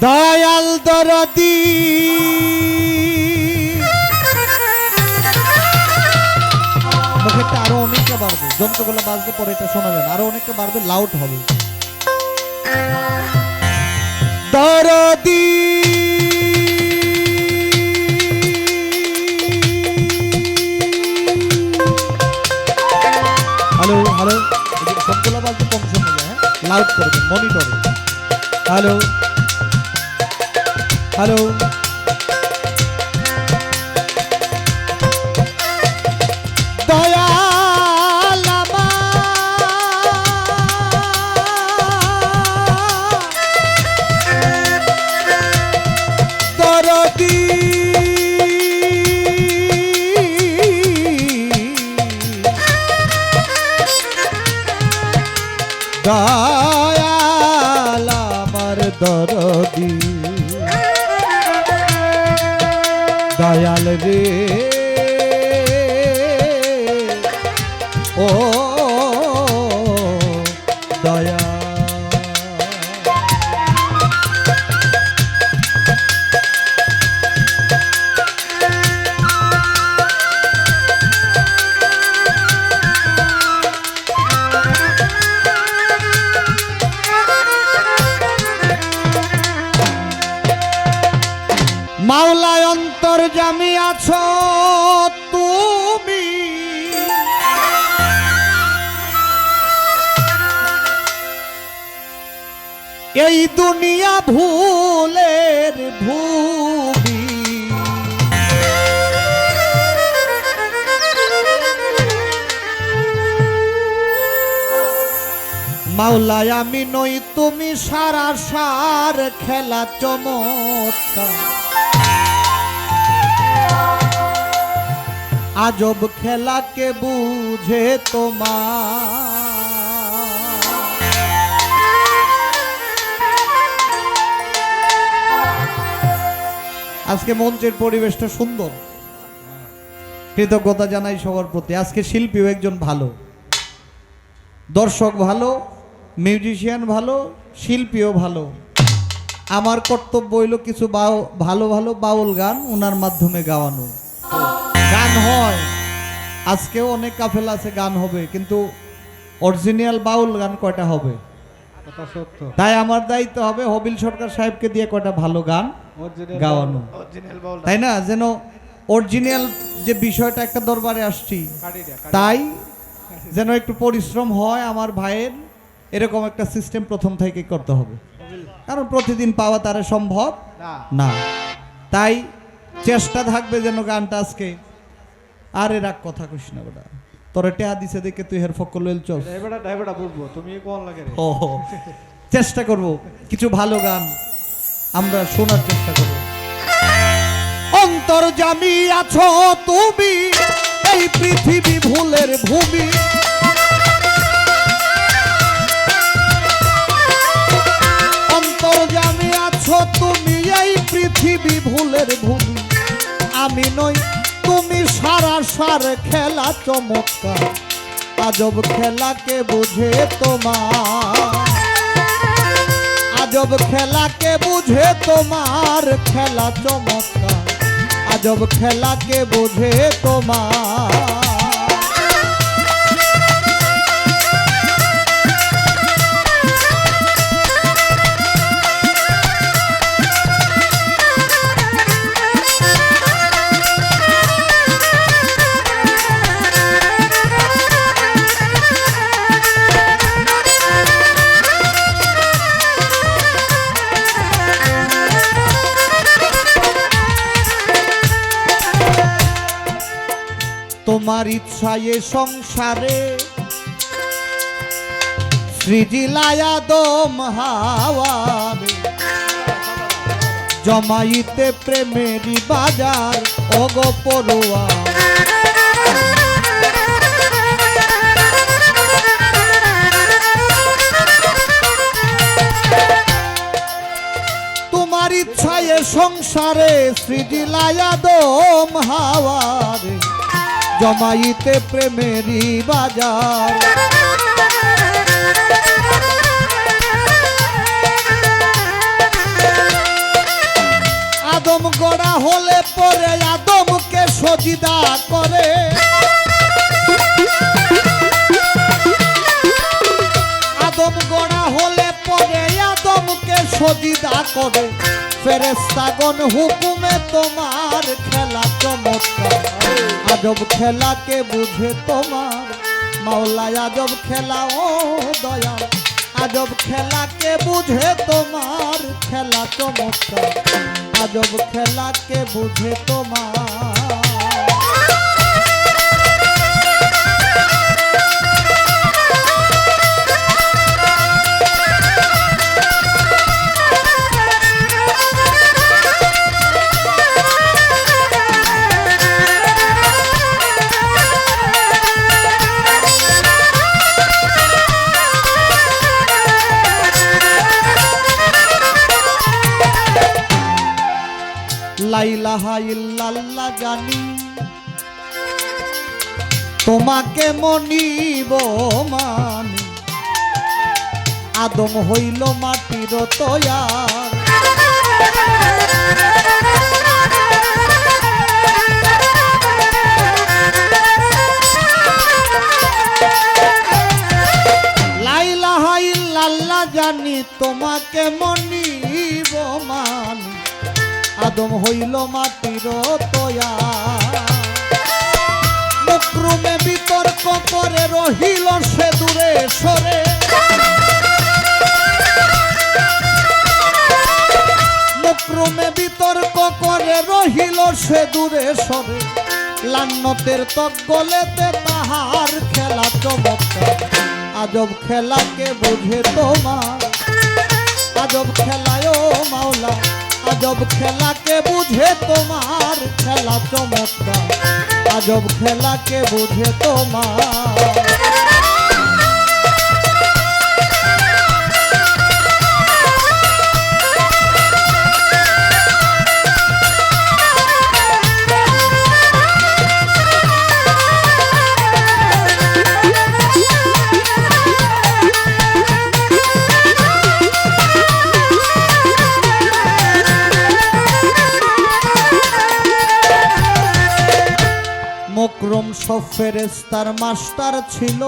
দয়াল দরদি। মুখেরটা আরও অনেকটা বাড়বে। যন্ত্রগুলো বাজতে পরে এটা শোনা যায়। আরও অনেকটা বাড়বে লাউড হবে। দরদি। হ্যালো হ্যালো সবগুলো বাজতে কম শোনা যায় হ্যাঁ? লাউড করবেন মনিটরে হ্যালো হ্যালো দয়াল আমার দরদি। দয়াল রে। ও দুনিয়া ভুলের ভূমি। মাওলায় আমি নই, তুমি সারা সার খেলা চমৎকার। আজব খেলাকে বুঝে তোমার আজকে মঞ্চের পরিবেশটা সুন্দর। কৃতজ্ঞতা জানাই সবার প্রতি। আজকে শিল্পীও একজন ভালো। দর্শক ভালো মিউজিশিয়ান ভালো শিল্পীও ভালো। আমার কর্তব্য হইল কিছু ভালো ভালো বাউল গান ওনার মাধ্যমে গাওয়ানো। গান হয়। আজকেও অনেক কাফেল আছে গান হবে কিন্তু অরিজিনাল বাউল গান কয়টা হবে? তাই আমার দায়িত্ব হবে হবিল সরকার সাহেবকে দিয়ে কয়টা ভালো গান। গাওয়ানো। তাই না? যেন অরিজিনাল যে বিষয়টা একটা দরবারে আসছি তাই যেন একটু পরিশ্রম হয় আমার ভাইয়ের এরকম একটা সিস্টেম প্রথম থেকে করতে হবে। কারণ প্রতিদিন পাওয়া তারা সম্ভব না। তাই চেষ্টা থাকবে যেন গানটা আজকে আরে রাগ কথা কইস না বেটা। তোরে টেহা দিছে দেখে তুই হের ফক্কল লইল চল। ড্রাইভারটা ড্রাইভারটা বুঝব তুমি কোন লাগে ও চেষ্টা করব। কিছু ভালো গান আমরা শোনার চেষ্টা করব। অন্তর জামি আছো তুমি, এই পৃথিবী ভুলের ভূমি। অন্তর জামি আছো তুমি, এই পৃথিবী ভুলের ভূমি। আমি নই, তুমি সারা সার খেলা চমৎকার। আজব খেলাকে বুঝে তোমার। আজব খেলাকে বুঝে তোমার খেলা চমৎকার। আজব খেলাকে বুঝে তোমার ইচ্ছায় সংসারে। সৃজিলায়া দম হাওয়ারে। জমাইতে প্রেমেরই বাজার অগো পড়ুয়া। তোমার ইচ্ছায় সংসারে সৃজিলায়া দম হাওয়ারে। জমাইতে প্রেমেরই বাজার। আদম গড়া হলে পরে আদমকে সজিদা করে। আদম গড়া হলে পরে আদমকে সজিদা করে। ফেরেস্তাগণ হুকুমে তোমার খেলা চমৎকার। আজব খেলাকে বুঝে তোমার। মাওলায় আজব খেলা, ও দয়া আজব খেলাকে বুঝে তোমার খেলা চমৎকার। আজব খেলাকে বুঝে তোমার লাইলাহা ইল্লাল্লাহ জানি। তোমাকে মনিব মানি। আদম হইল মাটির তয়ার। লাইলাহা ইল্লাল্লাহ জানি তোমাকে আদম হইল মাটির তয়া। বিতর্ক করে রহিল সে দূরে সরে। মুক্রুমে বিতর্ক করে রহিল সে দূরে সরে। লান্নতের তক গলেতে তাহার খেলা চমৎকার। আজব খেলাকে বুঝে তোমার। আজব খেলায় মাওলা। আজব খেলাকে বুঝে তোমার খেলা চমৎকার। আজব খেলাকে বুঝে তোমার ফেরেস্তার মাস্টার ছিল।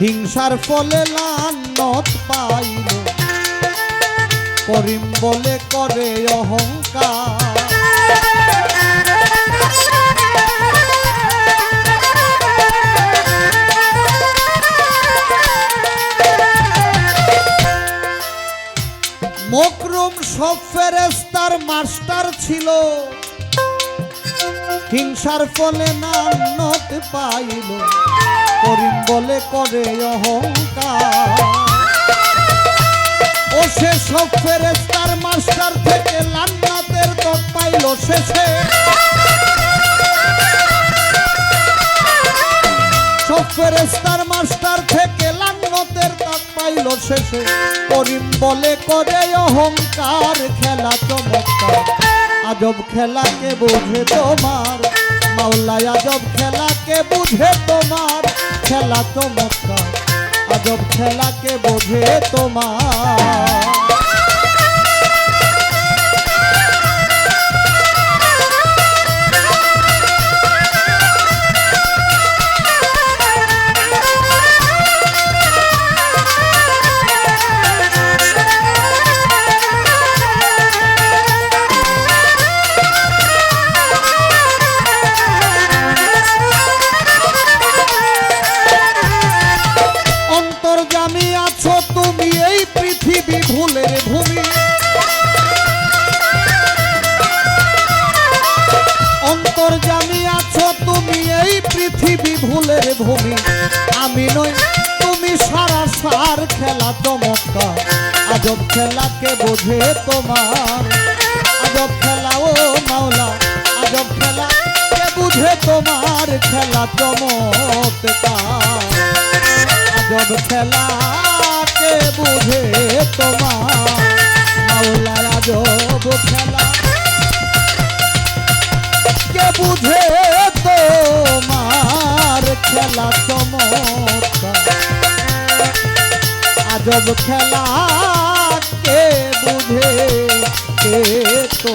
হিংসার ফলে লান্নত পাইল। করিম বলে, করে অহংকার। মকরম সব ফেরেস্তার মাস্টার ছিল। হিংসার ফলে নান্নত পাইল। করিম বলে, করে অহংকার। ও সে মাস্টার থেকে লান্নাতের তক পাইল শেষে। মাস্টার থেকে পাইল শেষে। করিম বলে, করে অহংকার, খেলা চমৎকার। আজব খেলাকে বুঝে তোমার? মাওলা আজব খেলাকে বুঝে তোমার? খেলা চমৎকার আজব খেলাকে বুঝে তোমার? ভূমি। আমি নই, তুমি সারা সার খেলা চমৎকার। আজব খেলাকে বোঝে তোমার। আজব খেলা, ও মাওলা, আজব খেলা কে বুঝে তোমার? খেলা চমৎকার। আজব খেলাকে বুঝে তোমার? মাওলার আজব খেলা। কে বুঝে খেলা চমৎকার। আজব খেলা কে বুঝে কে তো